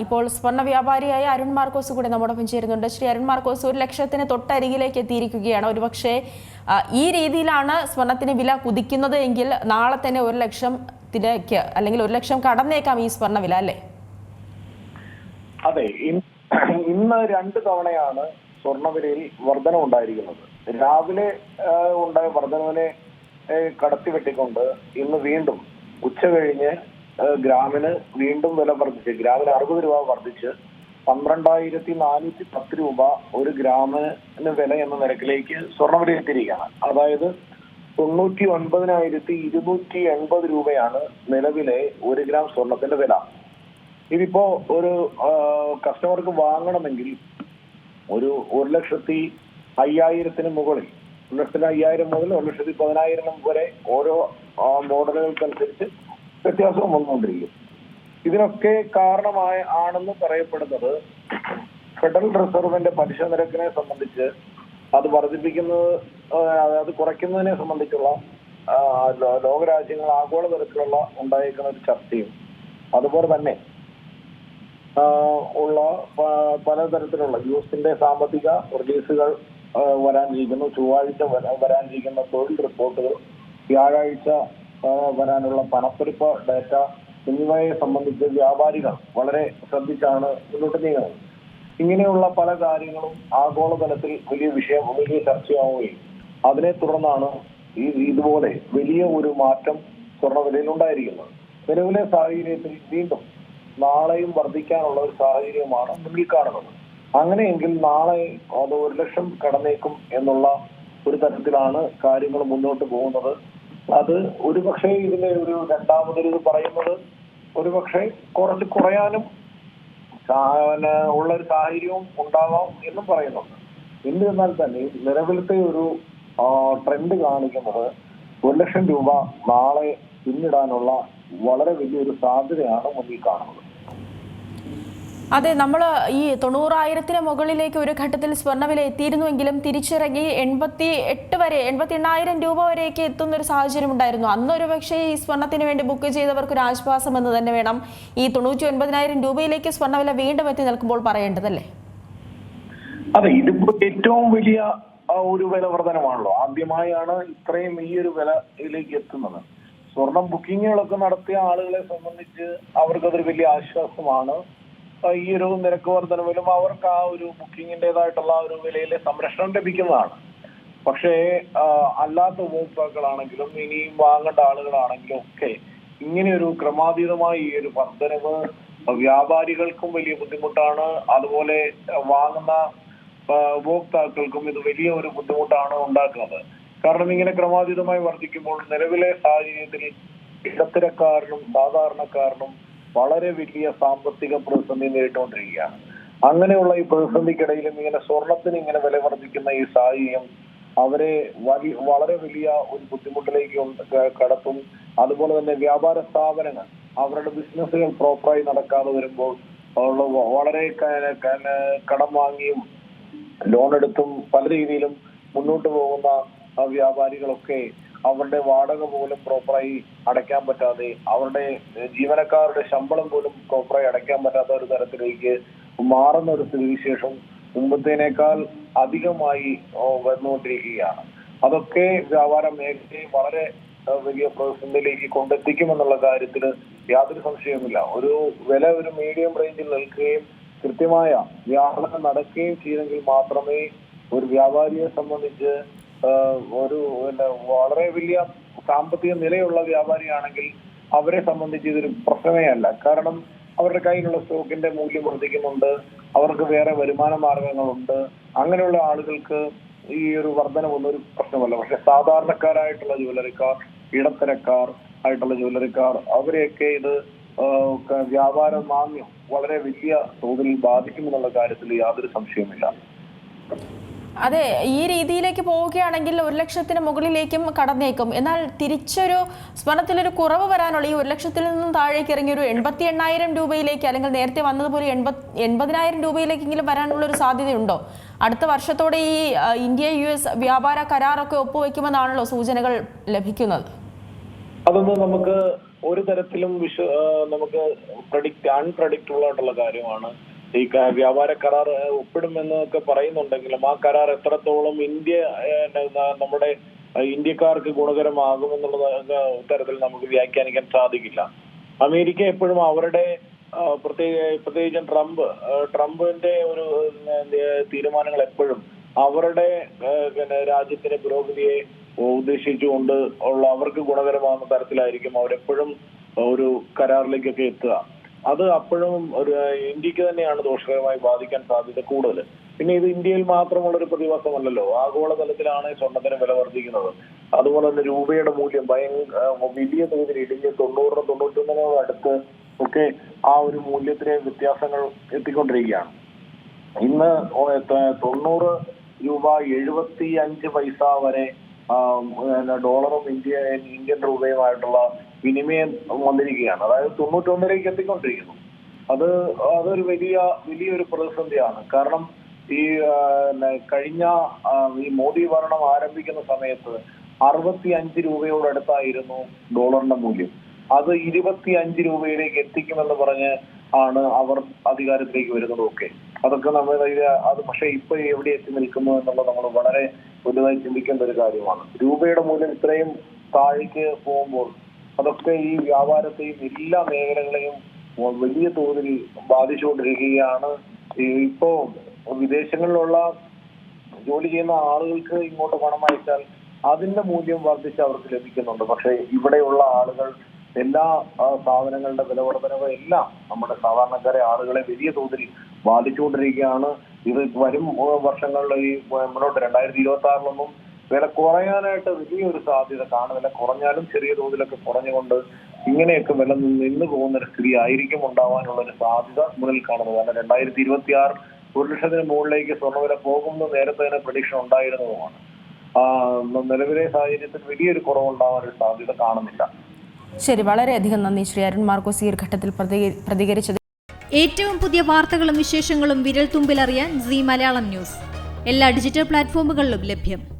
ഇപ്പോൾ സ്വർണ വ്യാപാരിയായ അരുൺ മാർക്കോസ് കൂടെ നമ്മോടൊപ്പം ചേരുന്നുണ്ട്. ശ്രീ അരുൺ മാർക്കോസ് ഒരു ലക്ഷത്തിന് തൊട്ടരികിലേക്ക് എത്തിയിരിക്കുകയാണ്. ഒരുപക്ഷെ ഈ രീതിയിലാണ് സ്വർണത്തിന് വില കുതിക്കുന്നത് എങ്കിൽ നാളെ തന്നെ ഒരു ലക്ഷത്തിലേക്ക് അല്ലെങ്കിൽ ഒരു ലക്ഷം കടന്നേക്കാം ഈ സ്വർണ വില അല്ലേ? അതെ ഇന്ന് രണ്ട് തവണയാണ് സ്വർണവിലയിൽ വർധന ഉണ്ടായിരിക്കുന്നത്. രാവിലെ ഉണ്ടായ വർധനവിനെ കടത്തി വെട്ടിക്കൊണ്ട് ഇന്ന് വീണ്ടും ഉച്ച കഴിഞ്ഞ് ഗ്രാമിന് വീണ്ടും വില വർദ്ധിച്ച്. ഗ്രാമിന് അറുപത് രൂപ വർദ്ധിച്ച്. പന്ത്രണ്ടായിരത്തി നാനൂറ്റി പത്ത് രൂപ ഒരു ഗ്രാമിന് വില എന്ന നിരക്കിലേക്ക് സ്വർണവില എത്തിയിരിക്കുകയാണ്. അതായത് തൊണ്ണൂറ്റി ഒൻപതിനായിരത്തി ഇരുന്നൂറ്റി എൺപത് രൂപയാണ് നിലവിലെ ഒരു ഗ്രാം സ്വർണത്തിന്റെ വില. ഇതിപ്പോ ഒരു കസ്റ്റമർക്ക് വാങ്ങണമെങ്കിൽ ഒരു ഒരു ലക്ഷത്തി അയ്യായിരത്തിന് മുകളിൽ ഒരു ലക്ഷത്തി അയ്യായിരം മുതൽ ഒരു ലക്ഷത്തി പതിനായിരം വരെ ഓരോ മോഡലുകൾക്കനുസരിച്ച് വ്യത്യാസം വന്നുകൊണ്ടിരിക്കും. ഇതിനൊക്കെ കാരണമായ ആണെന്ന് പറയപ്പെടുന്നത് ഫെഡറൽ റിസർവിന്റെ പലിശ നിരക്കിനെ സംബന്ധിച്ച് അത് വർദ്ധിപ്പിക്കുന്നത് അത് കുറയ്ക്കുന്നതിനെ സംബന്ധിച്ചുള്ള ലോകരാജ്യങ്ങൾ ആഗോള ലോകരാജ്യങ്ങൾ ആഗോളതലത്തിലുള്ള ഉണ്ടായിരിക്കുന്ന ഒരു ചർച്ചയും അതുപോലെ തന്നെ ഉള്ള പലതരത്തിലുള്ള യു എസിന്റെ സാമ്പത്തിക റിലീസുകൾ വരാനിരിക്കുന്നു. ചൊവ്വാഴ്ച വര- വരാനിരിക്കുന്ന തൊഴിൽ റിപ്പോർട്ടുകൾ വ്യാഴാഴ്ച വരാനുള്ള പണപ്പെടുപ്പ് ഡാറ്റ എന്നിവയെ സംബന്ധിച്ച് വ്യാപാരികൾ വളരെ ശ്രദ്ധിച്ചാണ് മുന്നോട്ട് നീങ്ങുന്നത്. ഇങ്ങനെയുള്ള പല കാര്യങ്ങളും ആഗോളതലത്തിൽ വലിയ വിഷയം വലിയ ചർച്ചയാവുകയും അതിനെ തുടർന്നാണ് ഈ ഇതുപോലെ വലിയ ഒരു മാറ്റം സ്വർണവിലയിൽ ഉണ്ടായിരിക്കുന്നത്. നിലവിലെ സാഹചര്യത്തിൽ വീണ്ടും നാളെയും വർദ്ധിക്കാനുള്ള ഒരു സാഹചര്യമാണ് മുന്നിൽ കാണുന്നത്. അങ്ങനെയെങ്കിൽ നാളെ അത് ഒരു ലക്ഷം കടന്നേക്കും എന്നുള്ള ഒരു തരത്തിലാണ് കാര്യങ്ങൾ മുന്നോട്ട് പോകുന്നത്. അത് ഒരുപക്ഷെ ഇതിന്റെ ഒരു രണ്ടാമതൊരു പറയുന്നത് ഒരുപക്ഷെ കുറച്ച് കുറയാനും ഉള്ള ഒരു സാഹചര്യവും ഉണ്ടാവാം എന്നും പറയുന്നുണ്ട്. എന്നിരുന്നാൽ തന്നെ നിലവിലത്തെ ഒരു ട്രെൻഡ് കാണിക്കുന്നത് ഒരു ലക്ഷം രൂപ നാളെ പിന്നിടാനുള്ള വളരെ വലിയൊരു സാധ്യതയാണ് മുന്നിൽ കാണുന്നത്. അതെ നമ്മൾ ഈ തൊണ്ണൂറായിരത്തിന് മുകളിലേക്ക് ഒരു ഘട്ടത്തിൽ സ്വർണവില എത്തിയിരുന്നുവെങ്കിലും തിരിച്ചിറങ്ങി എൺപത്തി എട്ട് വരെ എൺപത്തി എണ്ണായിരം രൂപ വരെയൊക്കെ എത്തുന്ന ഒരു സാഹചര്യം ഉണ്ടായിരുന്നു. അന്നൊരു പക്ഷേ ഈ സ്വർണത്തിന് വേണ്ടി ബുക്ക് ചെയ്തവർക്ക് ഒരു ആശ്വാസം എന്ന് തന്നെ വേണം ഈ തൊണ്ണൂറ്റി ഒൻപതിനായിരം രൂപയിലേക്ക് സ്വർണവില വീണ്ടും എത്തി നിൽക്കുമ്പോൾ പറയേണ്ടതല്ലേ? അതെ ഇതിപ്പോ ഏറ്റവും വലിയ ഒരു വില വർധനമാണല്ലോ ആദ്യമായാണ് ഇത്രയും ഈ ഒരു വിലയിലേക്ക് എത്തുന്നത്. സ്വർണം ബുക്കിങ്ങുകളൊക്കെ നടത്തിയ ആളുകളെ സംബന്ധിച്ച് അവർക്കതൊരു വലിയ ആശ്വാസമാണ്. ഈ ഒരു നിരക്ക് വർധനവിലും അവർക്ക് ആ ഒരു ബുക്കിങ്ങിന്റേതായിട്ടുള്ള ആ ഒരു വിലയിലെ സംരക്ഷണം ലഭിക്കുന്നതാണ്. പക്ഷേ അല്ലാത്ത ഉപഭോക്താക്കളാണെങ്കിലും ഇനിയും വാങ്ങേണ്ട ആളുകളാണെങ്കിലും ഒക്കെ ഇങ്ങനെ ഒരു ക്രമാതീതമായ ഈ ഒരു വർധനവ് വ്യാപാരികൾക്കും വലിയ ബുദ്ധിമുട്ടാണ്. അതുപോലെ വാങ്ങുന്ന ഉപഭോക്താക്കൾക്കും ഇത് വലിയ ഒരു ബുദ്ധിമുട്ടാണ് ഉണ്ടാക്കുന്നത്. കാരണം ഇങ്ങനെ ക്രമാതീതമായി വർദ്ധിക്കുമ്പോൾ നിലവിലെ സാഹചര്യത്തിൽ ഇടത്തരക്കാരനും സാധാരണക്കാരനും വളരെ വലിയ സാമ്പത്തിക പ്രതിസന്ധി നേരിട്ടുകൊണ്ടിരിക്കുകയാണ്. അങ്ങനെയുള്ള ഈ പ്രതിസന്ധിക്കിടയിലും ഇങ്ങനെ സ്വർണത്തിന് ഇങ്ങനെ വില വർദ്ധിക്കുന്ന ഈ സാഹചര്യം അവരെ വലി വളരെ വലിയ ഒരു ബുദ്ധിമുട്ടിലേക്ക് കടത്തും. അതുപോലെ തന്നെ വ്യാപാര സ്ഥാപനങ്ങൾ അവരുടെ ബിസിനസ്സുകൾ പ്രോപ്പറായി നടക്കാതെ വരുമ്പോൾ വളരെ കടം വാങ്ങിയും ലോൺ എടുത്തും പല രീതിയിലും മുന്നോട്ട് പോകുന്ന വ്യാപാരികളൊക്കെ അവരുടെ വാടക പോലും പ്രോപ്പറായി അടയ്ക്കാൻ പറ്റാതെ അവരുടെ ജീവനക്കാരുടെ ശമ്പളം പോലും പ്രോപ്പറായി അടയ്ക്കാൻ പറ്റാത്ത ഒരു തരത്തിലേക്ക് മാറുന്ന ഒരു സ്ഥിതിവിശേഷം മുമ്പത്തേനേക്കാൾ അധികമായി വന്നുകൊണ്ടിരിക്കുകയാണ്. അതൊക്കെ വ്യാപാര മേഖലയെ വളരെ വലിയ പ്രതിസന്ധിയിലേക്ക് കൊണ്ടെത്തിക്കുമെന്നുള്ള കാര്യത്തിൽ യാതൊരു സംശയവുമില്ല. ഒരു വില ഒരു മീഡിയം റേഞ്ചിൽ നിൽക്കുകയും കൃത്യമായ വ്യാപനം നടക്കുകയും ചെയ്തെങ്കിൽ മാത്രമേ ഒരു വ്യാപാരിയെ സംബന്ധിച്ച് ഒരു വളരെ വലിയ സാമ്പത്തിക നിലയുള്ള വ്യാപാരിയാണെങ്കിൽ അവരെ സംബന്ധിച്ച് ഇതൊരു പ്രശ്നമേ അല്ല കാരണം അവരുടെ കയ്യിലുള്ള സ്റ്റോക്കിന്റെ മൂല്യം വർദ്ധിക്കുന്നുണ്ട് അവർക്ക് വേറെ വരുമാന മാർഗങ്ങളുണ്ട് അങ്ങനെയുള്ള ആളുകൾക്ക് ഈ ഒരു വർധനമൊന്നും ഒരു പ്രശ്നമല്ല. പക്ഷെ സാധാരണക്കാരായിട്ടുള്ള ജ്വല്ലറിക്കാർ ഇടത്തരക്കാർ ആയിട്ടുള്ള ജ്വല്ലറിക്കാർ അവരെയൊക്കെ ഇത് വ്യാപാര മാന്യം വളരെ വലിയ തോതിൽ ബാധിക്കുമെന്നുള്ള കാര്യത്തിൽ യാതൊരു സംശയവുമില്ല. അതെ ഈ രീതിയിലേക്ക് പോവുകയാണെങ്കിൽ ഒരു ലക്ഷത്തിന് മുകളിലേക്കും കടന്നേക്കും. എന്നാൽ തിരിച്ചൊരു സ്വർണത്തിലൊരു കുറവ് വരാനുള്ള ഈ ഒരു ലക്ഷത്തിൽ നിന്നും താഴേക്ക് ഇറങ്ങി ഒരു എൺപത്തി എണ്ണായിരം രൂപയിലേക്ക് അല്ലെങ്കിൽ നേരത്തെ വന്നതുപോലെ എൺപത് എൺപതിനായിരം രൂപയിലേക്കെങ്കിലും വരാനുള്ള ഒരു സാധ്യതയുണ്ടോ? അടുത്ത വർഷത്തോടെ ഈ ഇന്ത്യ യു എസ് വ്യാപാര കരാറൊക്കെ ഒപ്പുവെക്കുമെന്നാണല്ലോ സൂചനകൾ ലഭിക്കുന്നത്. അതൊന്നും നമുക്ക് ഒരു തരത്തിലും വിശ്വ നമുക്ക് പ്രഡിക്റ്റ് അൺപ്രഡിക്റ്റബിൾ ആയിട്ടുള്ള കാര്യമാണ്. ഈ വ്യാപാര കരാർ ഒപ്പിടുമെന്നൊക്കെ പറയുന്നുണ്ടെങ്കിലും ആ കരാർ എത്രത്തോളം ഇന്ത്യ നമ്മുടെ ഇന്ത്യക്കാർക്ക് ഗുണകരമാകുമെന്നുള്ള തരത്തിൽ നമുക്ക് വ്യാഖ്യാനിക്കാൻ സാധിക്കില്ല. അമേരിക്ക എപ്പോഴും അവരുടെ പ്രത്യേക പ്രത്യേകിച്ചും ട്രംപ് ട്രംപിന്റെ ഒരു തീരുമാനങ്ങൾ എപ്പോഴും അവരുടെ പിന്നെ രാജ്യത്തിന്റെ പുരോഗതിയെ ഉദ്ദേശിച്ചുകൊണ്ട് ഉള്ള അവർക്ക് ഗുണകരമാകുന്ന തരത്തിലായിരിക്കും അവരെപ്പോഴും ഒരു കരാറിലേക്കൊക്കെ എത്തുക. അത് അപ്പോഴും ഒരു ഇന്ത്യയ്ക്ക് തന്നെയാണ് ദോഷകരമായി ബാധിക്കാൻ സാധ്യത കൂടുതൽ. പിന്നെ ഇത് ഇന്ത്യയിൽ മാത്രമുള്ള ഒരു പ്രതിഭാസമല്ലല്ലോ. ആഗോളതലത്തിലാണ് സ്വർണത്തിന് വില വർദ്ധിക്കുന്നത്. അതുപോലെ തന്നെ രൂപയുടെ മൂല്യം ഭയങ്കര വലിയ തോതിൽ ഇടിഞ്ഞ് തൊണ്ണൂറിന് തൊണ്ണൂറ്റൊന്നിനോട് അടുത്ത് ഒക്കെ ആ ഒരു മൂല്യത്തിലെ വ്യത്യാസങ്ങൾ എത്തിക്കൊണ്ടിരിക്കുകയാണ്. ഇന്ന് തൊണ്ണൂറ് രൂപ എഴുപത്തി അഞ്ച് പൈസ വരെ ഡോളറും ഇന്ത്യ ഇന്ത്യൻ രൂപയുമായിട്ടുള്ള വിനിമയം വന്നിരിക്കുകയാണ്. അതായത് തൊണ്ണൂറ്റൊന്നിലേക്ക് എത്തിക്കൊണ്ടിരിക്കുന്നു. അത് അതൊരു വലിയ വലിയൊരു പ്രതിസന്ധിയാണ്. കാരണം ഈ കഴിഞ്ഞ ഈ മോദി ഭരണം ആരംഭിക്കുന്ന സമയത്ത് അറുപത്തി അഞ്ച് രൂപയോടടുത്തായിരുന്നു ഡോളറിന്റെ മൂല്യം. അത് ഇരുപത്തി അഞ്ച് രൂപയിലേക്ക് എത്തിക്കുമെന്ന് പറഞ്ഞ് ആണ് അവർ അധികാരത്തിലേക്ക് വരുന്നതൊക്കെ. അതൊക്കെ നമ്മൾ അത് പക്ഷേ ഇപ്പൊ എവിടെ എത്തി നിൽക്കുന്നു എന്നുള്ളത് നമ്മൾ വളരെ വലുതായി ചിന്തിക്കേണ്ട ഒരു കാര്യമാണ്. രൂപയുടെ മൂല്യം ഇത്രയും താഴേക്ക് പോകുമ്പോൾ അതൊക്കെ ഈ വ്യാപാരത്തെയും എല്ലാ മേഖലകളെയും വലിയ തോതിൽ ബാധിച്ചുകൊണ്ടിരിക്കുകയാണ്. ഇപ്പോ വിദേശങ്ങളിലുള്ള ജോലി ചെയ്യുന്ന ആളുകൾക്ക് ഇങ്ങോട്ട് പണം അയച്ചാൽ അതിന്റെ മൂല്യം വർദ്ധിച്ച് അവർക്ക് ലഭിക്കുന്നുണ്ട്. പക്ഷെ ഇവിടെയുള്ള ആളുകൾ എല്ലാ സാധനങ്ങളുടെ വില വർധനവ് എല്ലാം നമ്മുടെ സാധാരണക്കാരെ ആളുകളെ വലിയ തോതിൽ ബാധിച്ചുകൊണ്ടിരിക്കുകയാണ്. ഇത് വരും വർഷങ്ങളിൽ ഈ മുന്നോട്ട് രണ്ടായിരത്തി ഇരുപത്തി ആറിലൊന്നും വില കുറയാനായിട്ട് വലിയൊരു സാധ്യത കാണുന്നില്ല കുറഞ്ഞാലും ചെറിയ തോതിലൊക്കെ കുറഞ്ഞുകൊണ്ട് ഇങ്ങനെയൊക്കെ വില നിന്ന് പോകുന്ന ഒരു സ്ഥിതി ആയിരിക്കും ഉണ്ടാവാനുള്ള ഒരു സാധ്യത മുന്നിൽ കാണുന്നത്. കാരണം രണ്ടായിരത്തി ഇരുപത്തി ആറ് ഒരു ലക്ഷത്തിന് മുകളിലേക്ക് സ്വർണവില പോകുമെന്ന് നേരത്തെ തന്നെ പ്രതീക്ഷ ഉണ്ടായിരുന്നതുമാണ്. ആ, നിലവിലെ സാഹചര്യത്തിൽ വലിയൊരു കുറവുണ്ടാവാൻ ഒരു സാധ്യത കാണുന്നില്ല. ശരി വളരെയധികം നന്ദി ശ്രീ അരുൺ മാർക്കോസ് ഈ ഘട്ടത്തിൽ പ്രതികരി- പ്രതികരിച്ചത്. ഏറ്റവും പുതിയ വാർത്തകളും വിശേഷങ്ങളും വിരൽ തുമ്പിലറിയാൻ സി മലയാളം ന്യൂസ്. എല്ലാ ഡിജിറ്റൽ പ്ലാറ്റ്ഫോമുകളിലും ലഭ്യം.